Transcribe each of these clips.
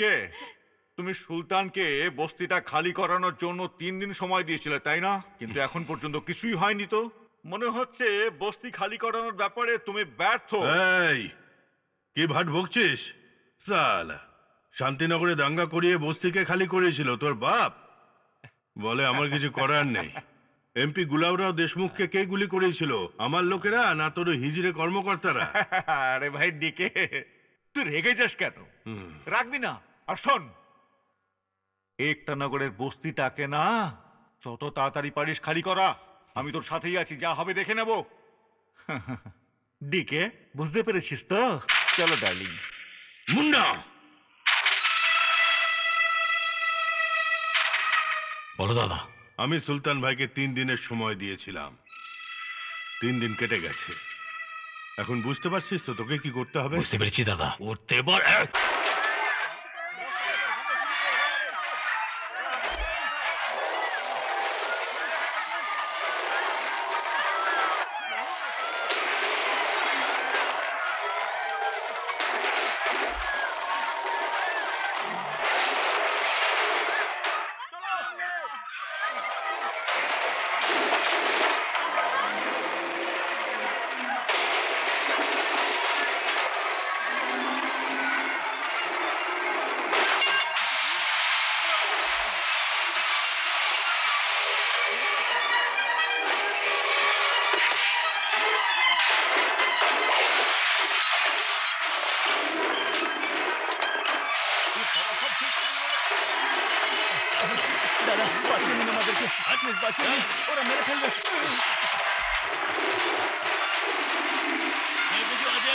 দেখে তুমি সুলতানকে বস্তিটা খালি করানোর জন্য তিন দিন সময় দিয়েছিলে তাই না? কিন্তু এখন পর্যন্ত কিছুই হয়নি তো। মনে হচ্ছে বস্তি খালি করানোর ব্যাপারে তুমি ব্যর্থ। এই কি ভাট ভুগছিস? সালা শান্তিনগরে দাঙ্গা করিয়ে বস্তিকে খালি করেছিল তোর বাপ? বলে আমার কিছু করার নেই। এমপি গুলাবরাও দেশমুখকে কে গুলি করেছিল আমার লোকেরা না তোর হিজড়ে কর্মকর্তারা? আরে ভাই ডিকে তুই রেগে যাস কেন? রাখবি না। আর শোন একটা নগরের বস্তিটাকে না যত তাড়াতাড়ি পারিস খালি করা। আমি তোর সাথেই আছি যা হবে দেখে নেব। ডিকে বুঝতে পেরেছিস তো? চলো ডার্লিং। মুন্ডা! বলো দাদা। আমি সুলতান ভাইকে তিন দিনের সময় দিয়েছিলাম। তিন দিন কেটে গেছে। এখন বুঝতে পারছিস তো তোকে কি করতে হবে? বুঝতে পেরেছি দাদা। উঠতে এবার দাদা বাঁচিয়ে নিন আমাদেরকে প্লিজ বাঁচিয়ে নিন ওরা মেরে ফেলবে এই বুঝি আছে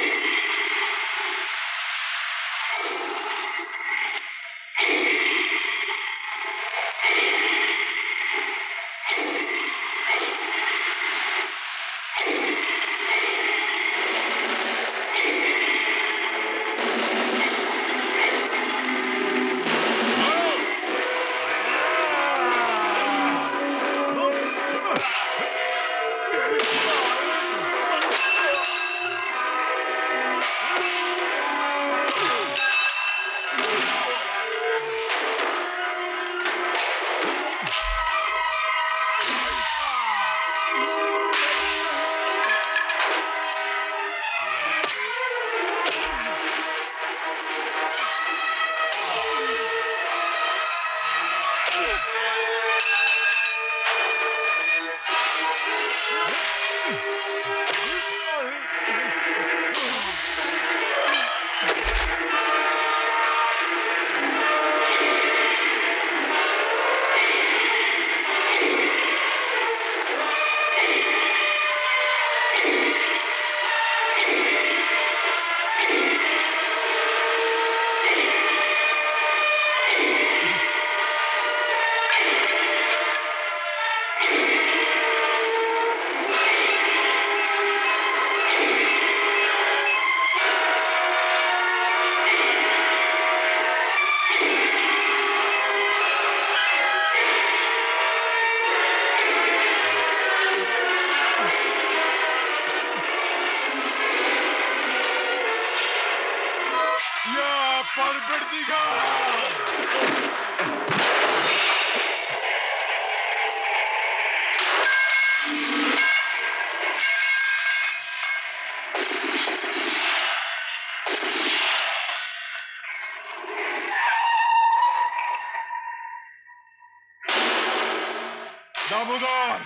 दामोदर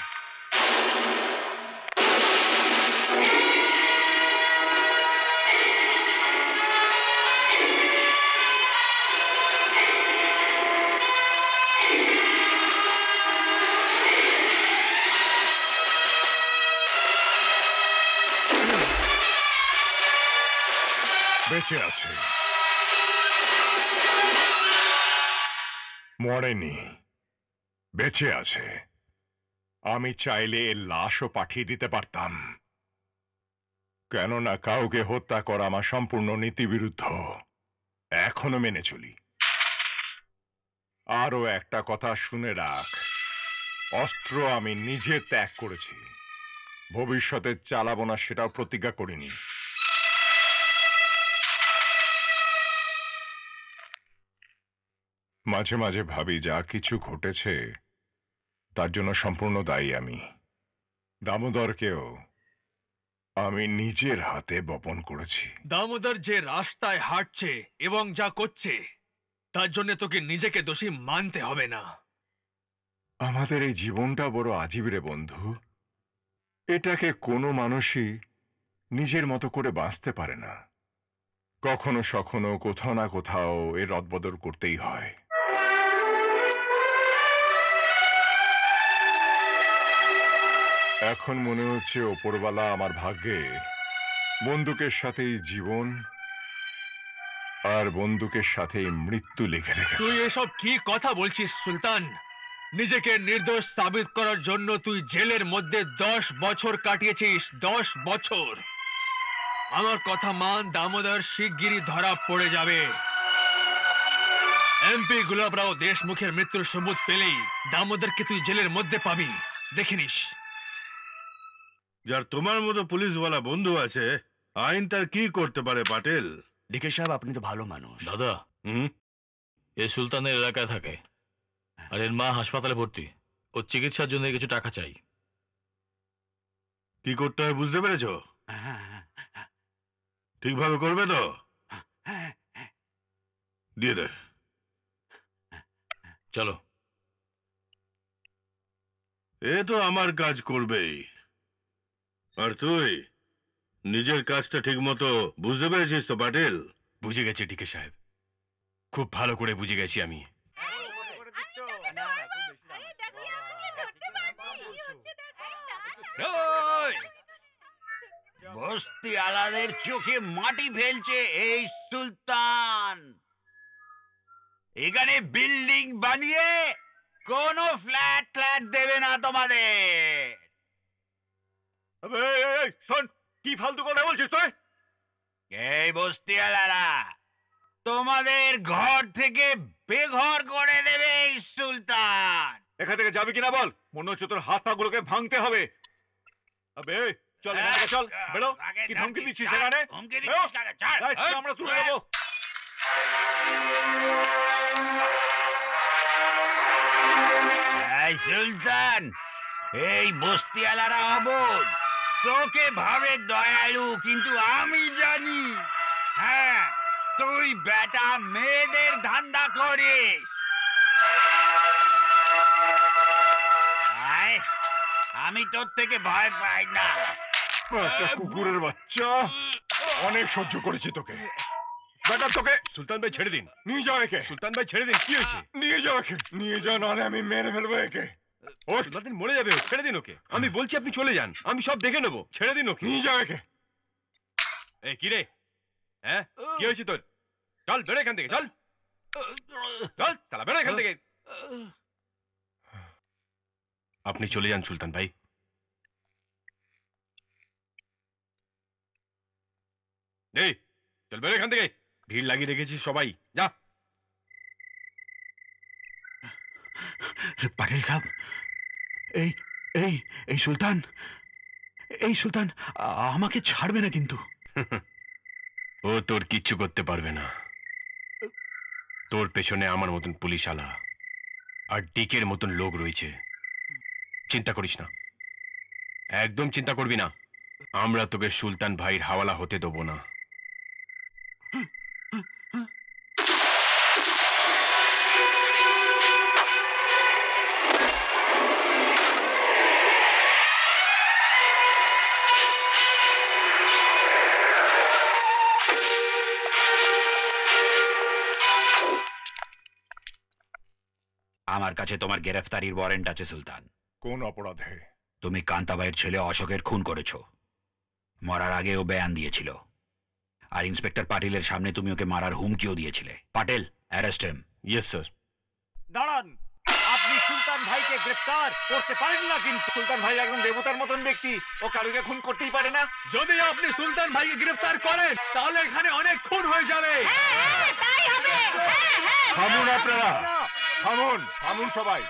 বেঁচে আছে মরেনি বেঁচে আছে আমি চাইলে এর লাশও পাঠিয়ে দিতে পারতাম। কেননা কাউকে হত্যা করা আমার সম্পূর্ণ নীতিবিরুদ্ধ। এখনও মেনে চলি। আরও একটা কথা শুনে রাখ। অস্ত্র আমি নিজে ত্যাগ করেছি। ভবিষ্যতে চালাবো না সেটাও প্রতিজ্ঞা করিনি। মাঝে মাঝে ভাবি যা কিছু ঘটেছে তার জন্য সম্পূর্ণ দায়ী আমি। দামোদরকেও আমি নিজের হাতে বপন করেছি। দামোদর যে রাস্তায় হাঁটছে এবং যা করছে তার জন্য তোকে নিজেকে দোষী মানতে হবে না। আমাদের এই জীবনটা বড় আজীব রে বন্ধু। এটাকে কোনো মানুষই নিজের মতো করে বাঁচতে পারে না। কখনো সখনো কোথাও না কোথাও এর রদবদল করতেই হয়। এখন মনে হচ্ছে ওপরওয়ালা আমার ভাগ্যে। বন্দুকের সাথেই জীবন আর বন্দুকের সাথেই মৃত্যু লিখে রেখেছে। তুই এসব কি কথা বলছিস, সুলতান? নিজেকে নির্দোষ সাবিত করার জন্য তুই জেলের মধ্যে দশ বছর কাটিয়েছিস, দশ বছর। আমার কথা মান, দামোদর শিগগিরই ধরা পড়ে যাবে। এমপি গুলাবরাও দেশমুখের মৃত্যুর সবুত পেলেই দামোদরকে তুই জেলের মধ্যে পাবি। দেখে নিস। যার তোমার মতো পুলিশওয়ালা বন্ধু আছে আইন তার কি করতে পারে পাটেল? ডিকে সাহেব আপনি তো ভালো মানুষ। দাদা হুম? এ সুলতানের এলাকায় থাকে। আর এর মা হাসপাতালে ভর্তি। ওর চিকিৎসার জন্য কিছু টাকা চাই। কি করতে হয় বুঝতে পেরেছ? হ্যাঁ, ঠিকভাবে করবে তো? দিয়ে দে। চলো। এ তো আমার কাজ করবেই। আর তুই নিজের কাজটা ঠিক মতো বুঝতে পেরেছিস তো পাটেল বুঝে গেছি ডিকে সাহেব খুব ভালো করে বুঝে গেছি আমি বস্তি আলাদের চোখে মাটি ফেলছে এই সুলতান এখানে বিল্ডিং বানিয়ে কোনো ফ্ল্যাট ফ্ল্যাট দেবে না তোমাদের শোন কি ফালতু কথা বলছিস তুই? এই বস্তি তোমাদের ঘর থেকে বেঘর করে দেবে এই সুলতান। এখান থেকে যাবি কিনা বল? মনে হচ্ছে তোর হাত পাগুলোকে ভাঙতে হবে। আবে চল চল বেরো। কি ধমকি দিচ্ছিস সেখানে হুমকি বেরো। দিচ্ছিস কাকে? ছাড়। এই, আমরা তুলে নেব সুলতান এই বস্তিওয়ালারা অবোধ তোকে ভাবে দয়ালু কিন্তু আমি জানি। হ্যাঁ তুই বেটা মেয়েদের ধান্দা করিস। আয়, আমি তোর থেকে ভয় পাই না। একটা কুকুরের বাচ্চা। অনেক সহ্য করেছি তোকে। বেটা তোকে সুলতান ভাই ছেড়ে দিন। নিয়ে যাও একে। সুলতান ভাই ছেড়ে দিন কি হয়েছে? নিয়ে যাও একে। নিয়ে যাও নাহলে আমি মেরে ফেলব একে। সুলতান মরে যাবে ও, ছেড়ে দিন ওকে। আমি বলছি আপনি চলে যান আমি সব দেখে নেব ছেড়ে দিন ওকে। নিয়ে যাও একে। এই কি রে? হ্যাঁ? কি হয়েছে তোর? চল বেরো এখান থেকে চল। চল চালা বেরো এখান থেকে। আপনি চলে যান সুলতান ভাই। এই চল বেরো এখান থেকে। ভিড় লাগিয়ে রেখেছি সবাই। যা। পাটিল সাহেব, এই এই এই সুলতান এই সুলতান, আমাকে ছাড়বে না কিন্তু। ও তোর কিচ্ছু করতে পারবে না। তোর পেছনে আমার মতন পুলিশ আলা আর ডিকের মতন লোক রয়েছে। চিন্তা করিস না। একদম চিন্তা করবি না। আমরা তোকে সুলতান ভাইয়ের হাওয়ালা হতে দেবো না। আমার কাছে তোমার গ্রেফতারির ওয়ারেন্ট আছে সুলতান। কোন অপরাধে? তুমি কান্তাবাইয়ের ছেলে অশোকের খুন করেছ। মরার আগেও বয়ান দিয়েছিল। আর ইন্সপেক্টর পাটিলের সামনে তুমি ওকে মারার হুমকিও দিয়েছিলে। Patel arrest him yes sir দাঁড়ান! আপনি সুলতান ভাইকে গ্রেফতার করতে পারেন না কিন্তু। সুলতান ভাই একজন দেবতার মতন ব্যক্তি। ও কারুকে খুন করতেই পারে না। যদি আপনি সুলতান ভাইকে গ্রেফতার করেন তাহলে এখানে অনেক খুন হয়ে যাবে। থামুন আপনারা। থামুন থামুন সবাই।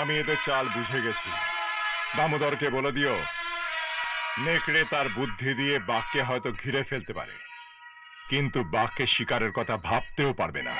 আমি এদের চাল বুঝে গেছি। দামোদরকে বলে দিও, নেকড়ে তার বুদ্ধি দিয়ে বাঘকে হয়তো ঘিরে ফেলতে পারে, কিন্তু বাঘকে শিকারের কথা ভাবতেও পারবে না।